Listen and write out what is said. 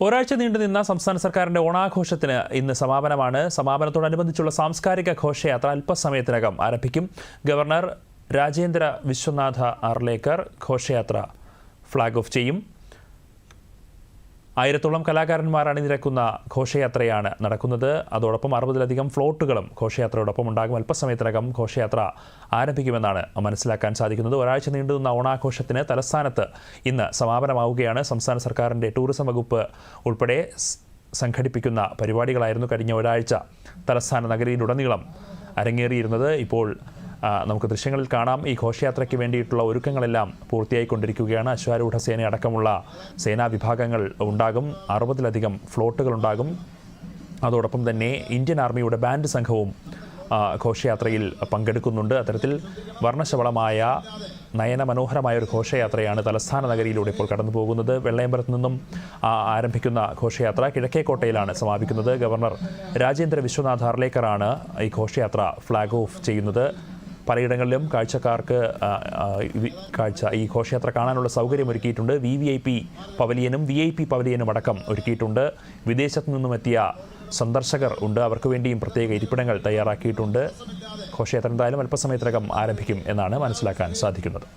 ഒരാഴ്ച നീണ്ടുനിന്ന സംസ്ഥാന സർക്കാരിന്റെ ഓണാഘോഷത്തിന് ഇന്ന് സമാപനമാണ്. സമാപനത്തോടനുബന്ധിച്ചുള്ള സാംസ്കാരിക ഘോഷയാത്ര അല്പസമയത്തിനകം ആരംഭിക്കും. ഗവർണർ രാജേന്ദ്ര വിശ്വനാഥ അർലേക്കർ ഘോഷയാത്ര ഫ്ളാഗ് ഓഫ് ചെയ്യും. ആയിരത്തോളം കലാകാരന്മാർ അണിനിരക്കുന്ന ഘോഷയാത്രയാണ് നടക്കുന്നത്. അതോടൊപ്പം അറുപതിലധികം ഫ്ലോട്ടുകളും ഘോഷയാത്രയോടൊപ്പം ഉണ്ടാകും. അല്പസമയത്തിനകം ഘോഷയാത്ര ആരംഭിക്കുമെന്നാണ് മനസ്സിലാക്കാൻ സാധിക്കുന്നത്. ഒരാഴ്ച നീണ്ടുനിന്ന ഓണാഘോഷത്തിന് തലസ്ഥാനത്ത് ഇന്ന് സമാപനമാവുകയാണ്. സംസ്ഥാന സർക്കാരിന്റെ ടൂറിസം വകുപ്പ് ഉൾപ്പെടെ സംഘടിപ്പിക്കുന്ന പരിപാടികളായിരുന്നു കഴിഞ്ഞ ഒരാഴ്ച തലസ്ഥാന നഗരിയിലുടനീളം അരങ്ങേറിയിരുന്നത്. ഇപ്പോൾ നമുക്ക് ദൃശ്യങ്ങളിൽ കാണാം. ഈ ഘോഷയാത്രയ്ക്ക് വേണ്ടിയിട്ടുള്ള ഒരുക്കങ്ങളെല്ലാം പൂർത്തിയായിക്കൊണ്ടിരിക്കുകയാണ്. അശ്വാരൂഢ സേന അടക്കമുള്ള സേനാ വിഭാഗങ്ങൾ ഉണ്ടാകും. അറുപതിലധികം ഫ്ലോട്ടുകൾ ഉണ്ടാകും. അതോടൊപ്പം തന്നെ ഇന്ത്യൻ ആർമിയുടെ ബാൻഡ് സംഘവും ഘോഷയാത്രയിൽ പങ്കെടുക്കുന്നുണ്ട്. അത്തരത്തിൽ വർണശബളമായ നയനമനോഹരമായ ഒരു ഘോഷയാത്രയാണ് തലസ്ഥാന നഗരിയിലൂടെ ഇപ്പോൾ കടന്നു പോകുന്നത് വെള്ളയമ്പലത്ത് നിന്നും ആരംഭിക്കുന്ന ഘോഷയാത്ര കിഴക്കേക്കോട്ടയിലാണ് സമാപിക്കുന്നത്. ഗവർണർ രാജേന്ദ്ര വിശ്വനാഥ് ആർലേക്കറാണ് ഈ ഘോഷയാത്ര ഫ്ലാഗ് ഓഫ് ചെയ്യുന്നത്. പലയിടങ്ങളിലും കാഴ്ചക്കാർക്ക് കാഴ്ച ഈ ഘോഷയാത്ര കാണാനുള്ള സൗകര്യം ഒരുക്കിയിട്ടുണ്ട്. വി വി ഐ പി പവലിയനും വി ഐ പി പവലിയനും അടക്കം ഒരുക്കിയിട്ടുണ്ട്. വിദേശത്തു നിന്നും എത്തിയ സന്ദർശകർ ഉണ്ട്. അവർക്ക് വേണ്ടിയും പ്രത്യേക ഇരിപ്പിടങ്ങൾ തയ്യാറാക്കിയിട്ടുണ്ട്. ഘോഷയാത്ര എന്തായാലും അല്പസമയത്തിനകം ആരംഭിക്കും എന്നാണ് മനസ്സിലാക്കാൻ സാധിക്കുന്നത്.